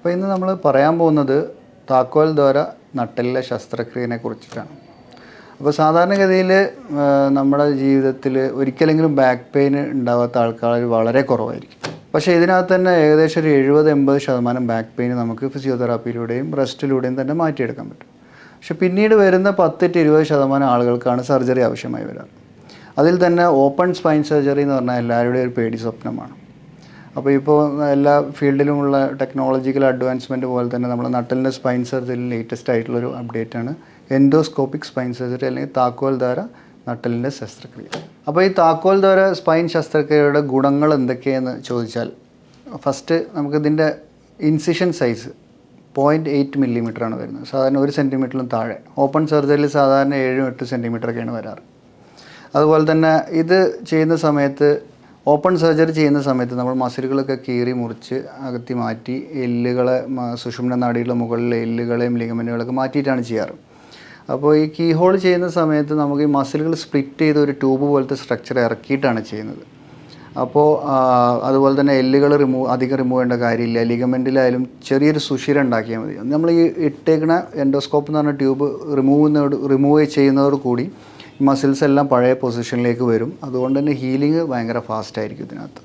അപ്പോൾ ഇന്ന് നമ്മൾ പറയാൻ പോകുന്നത് താക്കോൽ ദ്വാര നട്ടലിലെ ശസ്ത്രക്രിയനെ കുറിച്ചിട്ടാണ്. അപ്പോൾ സാധാരണഗതിയിൽ നമ്മുടെ ജീവിതത്തിൽ ഒരിക്കലെങ്കിലും ബാക്ക് പെയിൻ ഉണ്ടാവാത്ത ആൾക്കാർ വളരെ കുറവായിരിക്കും. പക്ഷേ ഇതിനകത്ത് തന്നെ ഏകദേശം ഒരു എഴുപത് എൺപത് ശതമാനം ബാക്ക് പെയിൻ നമുക്ക് ഫിസിയോതെറാപ്പിയിലൂടെയും റെസ്റ്റിലൂടെയും തന്നെ മാറ്റിയെടുക്കാൻ പറ്റും. പക്ഷെ പിന്നീട് വരുന്ന പത്ത് ടു ഇരുപത് ശതമാനം ആളുകൾക്കാണ് സർജറി ആവശ്യമായി വരാറ്. അതിൽ തന്നെ ഓപ്പൺ സ്പൈൻ സർജറി എന്ന് പറഞ്ഞാൽ എല്ലാവരുടെയും ഒരു പേടി സ്വപ്നമാണ്. അപ്പോൾ ഇപ്പോൾ എല്ലാ ഫീൽഡിലുമുള്ള ടെക്നോളജിക്കൽ അഡ്വാൻസ്മെന്റ് പോലെ തന്നെ നമ്മുടെ നട്ടലിന്റെ സ്പൈൻ സർജറിയിൽ ലേറ്റസ്റ്റ് ആയിട്ടുള്ളൊരു അപ്ഡേറ്റ് ആണ് എൻഡോസ്കോപ്പിക് സ്പൈൻ സർജറി അല്ലെങ്കിൽ താക്കോൽ ധാര നട്ടലിന്റെ ശസ്ത്രക്രിയ. അപ്പോൾ ഈ താക്കോൽ ധാര സ്പൈൻ ശസ്ത്രക്രിയയുടെ ഗുണങ്ങൾ എന്തൊക്കെയെന്ന് ചോദിച്ചാൽ first നമുക്കിതിന്റെ incision size point eight millimetre ആണ് വരുന്നത്. സാധാരണ ഒരു സെന്റിമീറ്ററിലും താഴെ. ഓപ്പൺ സർജറിയിൽ സാധാരണ ഏഴും എട്ട് സെന്റിമീറ്ററൊക്കെയാണ് വരാറ്. അതുപോലെ തന്നെ ഇത് ചെയ്യുന്ന സമയത്ത് ഓപ്പൺ സർജറി ചെയ്യുന്ന സമയത്ത് നമ്മൾ മസിലുകളൊക്കെ കീറി മുറിച്ച് അകത്തി മാറ്റി എല്ലുകളെ സുഷുമന നാടിയുടെ മുകളിലെ എല്ലുകളെയും ലിഗമെന്റുകളൊക്കെ മാറ്റിയിട്ടാണ് ചെയ്യാറ്. അപ്പോൾ ഈ കീ ഹോൾ ചെയ്യുന്ന സമയത്ത് നമുക്ക് ഈ മസിലുകൾ സ്പ്ലിറ്റ് ചെയ്ത് ഒരു ട്യൂബ് പോലത്തെ സ്ട്രക്ചർ ഇറക്കിയിട്ടാണ് ചെയ്യുന്നത്. അപ്പോൾ അതുപോലെ തന്നെ എല്ലുകൾ റിമൂവ് അധികം റിമൂവ് ചെയ്യേണ്ട കാര്യമില്ല. ലിഗമെന്റിലായാലും ചെറിയൊരു സുഷിര ഉണ്ടാക്കിയാൽ മതി. നമ്മൾ ഈ ഇട്ടേക്കണ എൻഡോസ്കോപ്പ് എന്ന് പറഞ്ഞ ട്യൂബ് റിമൂവ് റിമൂവ് ചെയ്യുന്നതോട് കൂടി മസിൽസ് എല്ലാം പഴയ പൊസിഷനിലേക്ക് വരും. അതുകൊണ്ട് തന്നെ ഹീലിംഗ് ഭയങ്കര ഫാസ്റ്റായിരിക്കും ഇതിനകത്ത്.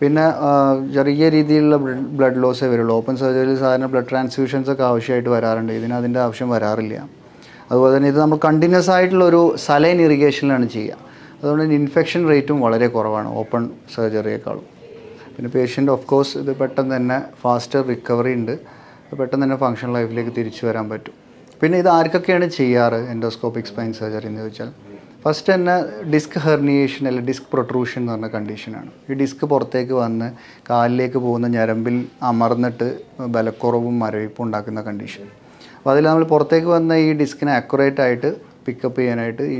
പിന്നെ ചെറിയ രീതിയിലുള്ള ബ്ലഡ് ലോസേ വരുള്ളൂ. ഓപ്പൺ സർജറിയിൽ സാധാരണ ബ്ലഡ് ട്രാൻസ്ഫ്യൂഷൻസ് ഒക്കെ ആവശ്യമായിട്ട് വരാറുണ്ട്. ഇതിന് അതിന്റെ ആവശ്യം വരാറില്ല. അതുപോലെ തന്നെ ഇത് നമ്മൾ കണ്ടിന്യൂസ് ആയിട്ടുള്ള ഒരു സലൈൻ ഇറിഗേഷനിലാണ് ചെയ്യുക. അതുകൊണ്ട് തന്നെ ഇൻഫെക്ഷൻ റേറ്റും വളരെ കുറവാണ് ഓപ്പൺ സർജറിയേക്കാളും പിന്നെ പേഷ്യന്റ് ഓഫ് കോഴ്സ് ഇത് പെട്ടെന്ന് തന്നെ ഫാസ്റ്റർ റിക്കവറി ഉണ്ട്. പെട്ടെന്ന് തന്നെ ഫങ്ഷൻ ലൈഫിലേക്ക് തിരിച്ചു വരാൻ പറ്റും. പിന്നെ ഇത് ആർക്കൊക്കെയാണ് ചെയ്യാറ് എൻഡോസ്കോപ്പിക് സ്പൈൻ സർജറി എന്ന് ചോദിച്ചാൽ? ഫസ്റ്റ് തന്നെ ഡിസ്ക് ഹെർണിയേഷൻ അല്ലെങ്കിൽ ഡിസ്ക് പ്രൊട്രൂഷൻ എന്ന് പറഞ്ഞ കണ്ടീഷനാണ് ഈ ഡിസ്ക് പുറത്തേക്ക് വന്ന് കാലിലേക്ക് പോകുന്ന ഞരമ്പിൽ അമർന്നിട്ട് ബലക്കുറവും മരവിപ്പും ഉണ്ടാക്കുന്ന കണ്ടീഷൻ അപ്പോൾ അതിൽ നമ്മൾ പുറത്തേക്ക് വന്ന ഈ ഡിസ്കിനെ അക്യുറേറ്റ് ആയിട്ട് പിക്കപ്പ് ചെയ്യാനായിട്ട് ഈ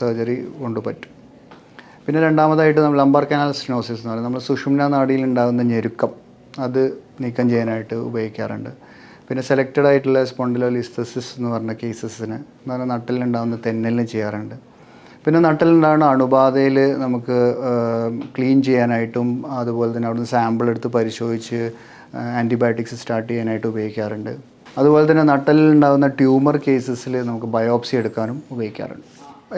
സർജറി കൊണ്ട് പറ്റും. പിന്നെ രണ്ടാമതായിട്ട് നമ്മൾ ലംബാർ കനാൽ സ്റ്റിനോസിസ് എന്ന് പറയുന്നത് നമ്മൾ സുഷുമ്ന നാടിയിൽ ഉണ്ടാകുന്ന ഞെരുക്കം അത് നീക്കം ചെയ്യാനായിട്ട് ഉപയോഗിക്കാറുണ്ട്. പിന്നെ സെലക്റ്റഡ് ആയിട്ടുള്ള സ്പോണ്ടിലോലിസ്തസിസ് എന്ന് പറഞ്ഞ കേസസിന് എന്ന് പറഞ്ഞാൽ നട്ടലിനുണ്ടാകുന്ന തെന്നലിന് ചെയ്യാറുണ്ട്. പിന്നെ നട്ടലുണ്ടാകുന്ന അണുബാധയിൽ നമുക്ക് ക്ലീൻ ചെയ്യാനായിട്ടും അതുപോലെ തന്നെ അവിടുന്ന് സാമ്പിൾ എടുത്ത് പരിശോധിച്ച് ആന്റിബയോട്ടിക്സ് സ്റ്റാർട്ട് ചെയ്യാനായിട്ട് ഉപയോഗിക്കാറുണ്ട്. അതുപോലെ തന്നെ നട്ടലിലുണ്ടാകുന്ന ട്യൂമർ കേസസിൽ നമുക്ക് ബയോപ്സി എടുക്കാനും ഉപയോഗിക്കാറുണ്ട്.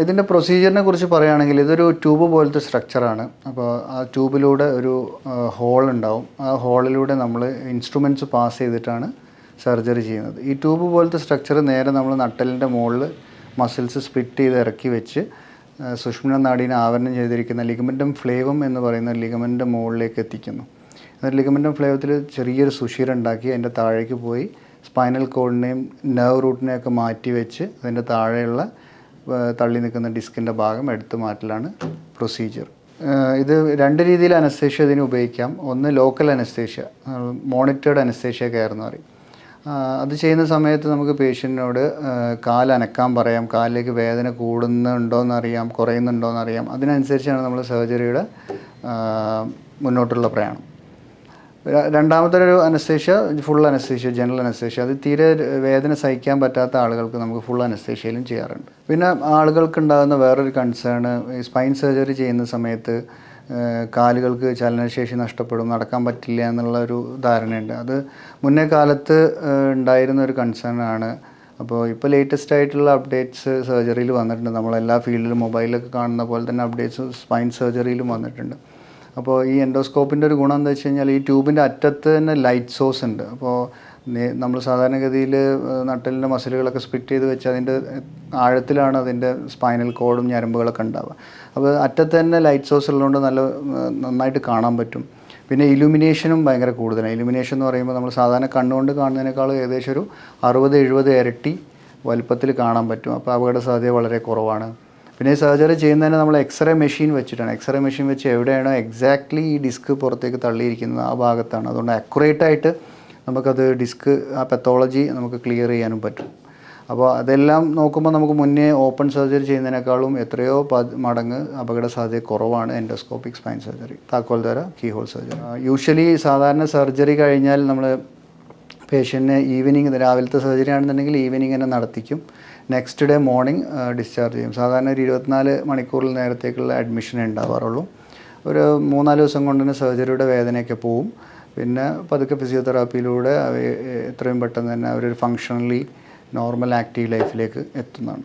ഇതിന്റെ പ്രൊസീജിയറിനെ കുറിച്ച് പറയുകയാണെങ്കിൽ ഇതൊരു ട്യൂബ് പോലത്തെ സ്ട്രക്ചറാണ് അപ്പോൾ ആ ട്യൂബിലൂടെ ഒരു ഹോൾ ഉണ്ടാവും. ആ ഹോളിലൂടെ നമ്മൾ ഇൻസ്ട്രുമെന്റ്സ് പാസ് ചെയ്തിട്ടാണ് സർജറി ചെയ്യുന്നത്. ഈ ട്യൂബ് പോലത്തെ സ്ട്രക്ചർ നേരെ നമ്മൾ നട്ടലിന്റെ മുകളിൽ മസിൽസ് സ്പ്ലിറ്റ് ചെയ്ത് ഇറക്കി വെച്ച് സുഷ്മിന നാടിനെ ആവരണം ചെയ്തിരിക്കുന്ന ലിഗമെന്റം ഫ്ലേവം എന്ന് പറയുന്ന ലിഗമെന്റെ മുകളിലേക്ക് എത്തിക്കുന്നു. എന്നിട്ട് ലിഗമെന്റം ഫ്ലേവത്തിൽ ചെറിയൊരു സുഷീര ഉണ്ടാക്കി അതിന്റെ താഴേക്ക് പോയി സ്പൈനൽ കോഡിനെയും നെർവ് റൂട്ടിനെയൊക്കെ മാറ്റി വെച്ച് അതിന്റെ താഴെയുള്ള തള്ളി നിൽക്കുന്ന ഡിസ്കിന്റെ ഭാഗം എടുത്തു മാറ്റലാണ് പ്രൊസീജിയർ ഇത് രണ്ട് രീതിയിൽ അനസ്തേഷ്യ ഇതിന് ഉപയോഗിക്കാം. ഒന്ന് local anaesthesia monitored anaesthesia care എന്ന് പറയും. അത് ചെയ്യുന്ന സമയത്ത് നമുക്ക് പേഷ്യന്റിനോട് കാൽ അനക്കാൻ പറയാം. കാലിലേക്ക് വേദന കൂടുന്നുണ്ടോയെന്നറിയാം അറിയാം കുറയുന്നുണ്ടോയെന്ന് അറിയാം അതിനനുസരിച്ചാണ് നമ്മൾ സർജറിയുടെ മുന്നോട്ടുള്ള പ്രയാണം. രണ്ടാമത്തെ ഒരു anaesthesia full anaesthesia general anaesthesia. അത് തീരെ വേദന സഹിക്കാൻ പറ്റാത്ത ആളുകൾക്ക് നമുക്ക് ഫുൾ അനസ്തേഷ്യയിലും ചെയ്യാറുണ്ട്. പിന്നെ ആളുകൾക്ക് ഉണ്ടാകുന്ന വേറൊരു കൺസേൺ സ്പൈൻ സർജറി ചെയ്യുന്ന സമയത്ത് കാലുകൾക്ക് ചലനശേഷി നഷ്ടപ്പെടും നടക്കാൻ പറ്റില്ല എന്നുള്ള ഒരു ധാരണയുണ്ട്. അത് മുന്നേ കാലത്ത് ഉണ്ടായിരുന്ന ഒരു കൺസേൺ ആണ്. അപ്പോൾ ഇപ്പോൾ ലേറ്റസ്റ്റ് ആയിട്ടുള്ള അപ്ഡേറ്റ്സ് സർജറിയിൽ വന്നിട്ടുണ്ട്. നമ്മളെല്ലാ ഫീൽഡിലും മൊബൈലൊക്കെ കാണുന്ന പോലെ തന്നെ അപ്ഡേറ്റ്സ് സ്പൈൻ സർജറിയിലും വന്നിട്ടുണ്ട്. അപ്പോൾ ഈ എൻഡോസ്കോപ്പിന്റെ ഒരു ഗുണം എന്താ വെച്ച് കഴിഞ്ഞാൽ ഈ ട്യൂബിന്റെ അറ്റത്ത് തന്നെ ലൈറ്റ് സോഴ്സ് ഉണ്ട്. അപ്പോൾ നമ്മൾ സാധാരണഗതിയിൽ നട്ടലിന്റെ മസിലുകളൊക്കെ സ്പ്ലിറ്റ് ചെയ്ത് വെച്ച് അതിന്റെ ആഴത്തിലാണ് അതിന്റെ സ്പൈനൽ കോഡും ഞരമ്പുകളൊക്കെ ഉണ്ടാവുക. അപ്പോൾ അറ്റത്ത് തന്നെ ലൈറ്റ് സോഴ്സ് ഉള്ളതുകൊണ്ട് നല്ല നന്നായിട്ട് കാണാൻ പറ്റും. പിന്നെ ഇലുമിനേഷനും ഭയങ്കര കൂടുതലാണ്. ഇലുമിനേഷൻ എന്ന് പറയുമ്പോൾ നമ്മൾ സാധാരണ കണ്ണുകൊണ്ട് കാണുന്നതിനേക്കാൾ ഏകദേശം ഒരു അറുപത് എഴുപത് ഇരട്ടി വലുപ്പത്തിൽ കാണാൻ പറ്റും. അപ്പോൾ അപകട സാധ്യത വളരെ കുറവാണ്. പിന്നെ സർജറി ചെയ്യുന്നതിന് നമ്മൾ എക്സ്റേ മെഷീൻ വെച്ചിട്ടാണ്. എക്സ്റേ മെഷീൻ വെച്ച് എവിടെയാണോ എക്സാക്ട്ലി ഈ ഡിസ്ക് പുറത്തേക്ക് തള്ളിയിരിക്കുന്നത് ആ ഭാഗത്താണ്. അതുകൊണ്ട് അക്യുറേറ്റ് ആയിട്ട് നമുക്കത് ഡിസ്ക് ആ പെത്തോളജി നമുക്ക് ക്ലിയർ ചെയ്യാനും പറ്റും. അപ്പോൾ അതെല്ലാം നോക്കുമ്പോൾ നമുക്ക് മുന്നേ ഓപ്പൺ സർജറി ചെയ്യുന്നതിനേക്കാളും എത്രയോ മടങ്ങ് അപകട സാധ്യത കുറവാണ് എൻഡോസ്കോപ്പിക് സ്പൈൻ സർജറി താക്കോൽ തര കീ ഹോൾ സർജറി യൂഷ്വലി സാധാരണ സർജറി കഴിഞ്ഞാൽ നമ്മൾ പേഷ്യന്റിനെ ഈവനിങ് രാവിലത്തെ സർജറി ആണെന്നുണ്ടെങ്കിൽ ഈവനിങ് തന്നെ നടത്തിക്കും. നെക്സ്റ്റ് ഡേ മോർണിംഗ് ഡിസ്ചാർജ് ചെയ്യും. സാധാരണ ഒരു ഇരുപത്തിനാല് മണിക്കൂറിൽ നേരത്തേക്കുള്ള അഡ്മിഷൻ ഉണ്ടാവാറുള്ളൂ. ഒരു മൂന്നാൽ ദിവസം കൊണ്ട് തന്നെ സർജറിയുടെ വേദനയൊക്കെ പോവും. പിന്നെ പതുക്കെ ഫിസിയോതെറാപ്പിയിലൂടെ എത്രയും പെട്ടെന്ന് തന്നെ അവരൊരു ഫങ്ഷണലി നോർമൽ ആക്റ്റീവ് ലൈഫിലേക്ക് എത്തുന്നതാണ്.